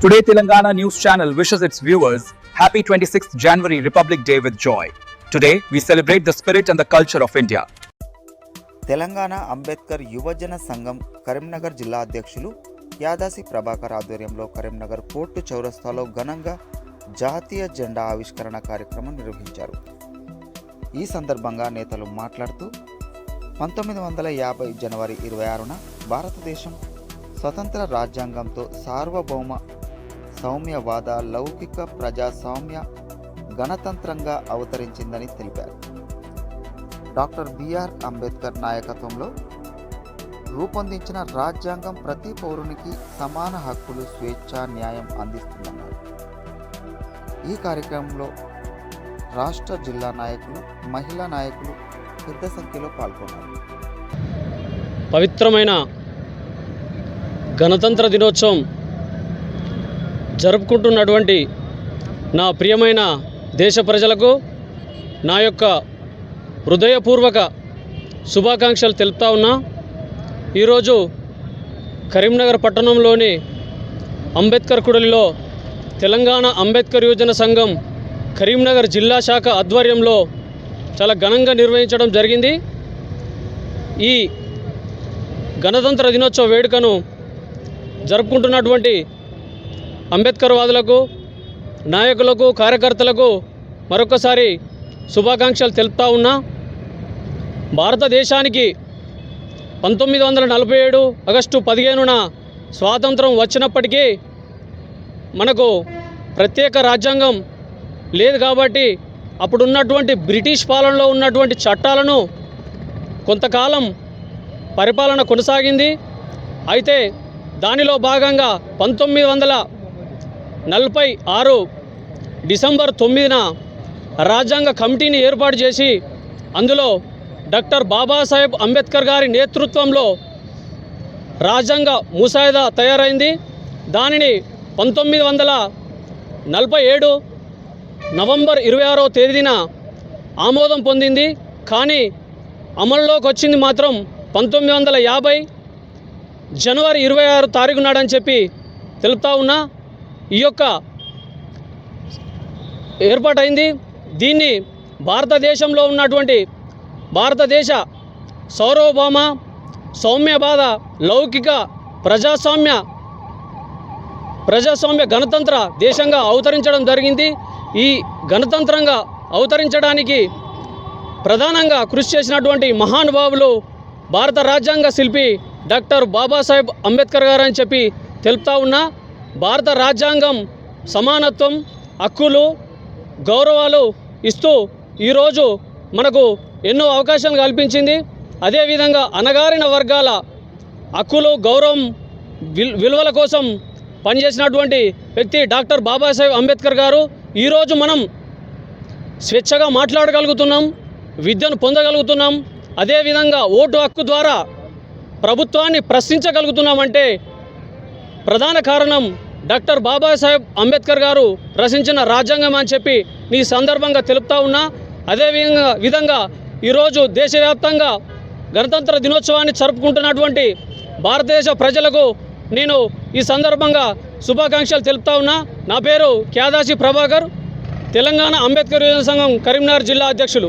Today, Telangana News Channel wishes its viewers Happy 26th January Republic Day with joy. Today, we celebrate the spirit and the culture of India. Telangana Ambedkar యువజన సంఘం కరీంనగర్ జిల్లా అధ్యక్షులు యాదాసి ప్రభాకర్ ఆధ్వర్యంలో Karimnagar court చౌరస్తాలో ఘనంగా జాతీయ జెండా ఆవిష్కరణ కార్యక్రమం నిర్వహించారు ఈ సందర్భంగా నేతలు మాట్లాడుతూ పంతొమ్మిది వందల యాభై జనవరి ఇరవై ఆరున భారతదేశం స్వతంత్ర రాజ్యాంగంతో సార్వభౌమ సౌమ్యవాద లౌకిక ప్రజాస్వామ్య గణతంత్రంగా అవతరించిందని తెలిపారు. డాక్టర్ బిఆర్ అంబేద్కర్ నాయకత్వంలో రూపొందించిన రాజ్యాంగం ప్రతి పౌరునికి సమాన హక్కులు స్వేచ్ఛ న్యాయం అందిస్తుందన్నారు. ఈ కార్యక్రమంలో రాష్ట్ర జిల్లా నాయకులు మహిళా నాయకులు పెద్ద సంఖ్యలో పాల్గొన్నారు. పవిత్రమైన గణతంత్ర దినోత్సవం జరుపుకుంటున్నటువంటి నా ప్రియమైన దేశ ప్రజలకు నా యొక్క హృదయపూర్వక శుభాకాంక్షలు తెలుపుతా ఉన్నా. ఈరోజు కరీంనగర్ పట్టణంలోని అంబేద్కర్ కుడలిలో తెలంగాణ అంబేద్కర్ యువజన సంఘం కరీంనగర్ జిల్లా శాఖ ఆధ్వర్యంలో చాలా ఘనంగా నిర్వహించడం జరిగింది. ఈ గణతంత్ర దినోత్సవ వేడుకను జరుపుకుంటున్నటువంటి అంబేద్కర్ వాదులకు నాయకులకు కార్యకర్తలకు మరొకసారి శుభాకాంక్షలు తెలుపుతా ఉన్నా భారతదేశానికి పంతొమ్మిది వందల నలభై ఏడు ఆగస్టు పదిహేనున స్వాతంత్రం వచ్చినప్పటికీ మనకు ప్రత్యేక రాజ్యాంగం లేదు కాబట్టి అప్పుడున్నటువంటి బ్రిటిష్ పాలనలో ఉన్నటువంటి చట్టాలను కొంతకాలం పరిపాలన కొనసాగింది. అయితే దానిలో భాగంగా పంతొమ్మిది వందల నలభై ఆరు డిసెంబర్ తొమ్మిదిన రాజ్యాంగ కమిటీని ఏర్పాటు చేసి అందులో డాక్టర్ బాబాసాహెబ్ అంబేద్కర్ గారి నేతృత్వంలో రాజ్యాంగ ముసాయిదా తయారైంది. దానిని పంతొమ్మిది వందల నలభై ఏడు నవంబర్ ఇరవై ఆరో తేదీన ఆమోదం పొందింది. కానీ అమల్లోకి వచ్చింది మాత్రం పంతొమ్మిది వందల యాభై జనవరి ఇరవై ఆరు తారీఖు నాడని చెప్పి తెలుపుతా ఉన్నా. ఈ యొక్క ఏర్పాటైంది. దీన్ని భారతదేశంలో ఉన్నటువంటి భారతదేశ సౌరవభౌమ సౌమ్యవాద లౌకిక ప్రజాస్వామ్య ప్రజాస్వామ్య గణతంత్ర దేశంగా అవతరించడం జరిగింది. ఈ గణతంత్రంగా అవతరించడానికి ప్రధానంగా కృషి చేసినటువంటి మహానుభావులు భారత రాజ్యాంగ శిల్పి డాక్టర్ బాబాసాహెబ్ అంబేద్కర్ గారు అని చెప్పి తెలుపుతా ఉన్నా. భారత రాజ్యాంగం సమానత్వం హక్కులు గౌరవాలు ఇస్తూ ఈరోజు మనకు ఎన్నో అవకాశాలు కల్పించింది. అదేవిధంగా అణగారిన వర్గాల హక్కులు గౌరవం విల్ విలువల కోసం పనిచేసినటువంటి వ్యక్తి డాక్టర్ బాబాసాహెబ్ అంబేద్కర్ గారు ఈరోజు మనం స్వేచ్ఛగా మాట్లాడగలుగుతున్నాం విద్యను పొందగలుగుతున్నాం. అదేవిధంగా ఓటు హక్కు ద్వారా ప్రభుత్వాన్ని ప్రశ్నించగలుగుతున్నామంటే ప్రధాన కారణం డాక్టర్ బాబాసాహెబ్ అంబేద్కర్ గారు రచించిన రాజ్యాంగం అని చెప్పి ఈ సందర్భంగా తెలుపుతా ఉన్నా అదే విధంగా విధంగా ఈరోజు దేశవ్యాప్తంగా గణతంత్ర దినోత్సవాన్ని జరుపుకుంటున్నటువంటి భారతదేశ ప్రజలకు నేను ఈ సందర్భంగా శుభాకాంక్షలు తెలుపుతా ఉన్నా. నా పేరు క్యాదాసి ప్రభాకర్ తెలంగాణ అంబేద్కర్ యువజన సంఘం కరీంనగర్ జిల్లా అధ్యక్షులు.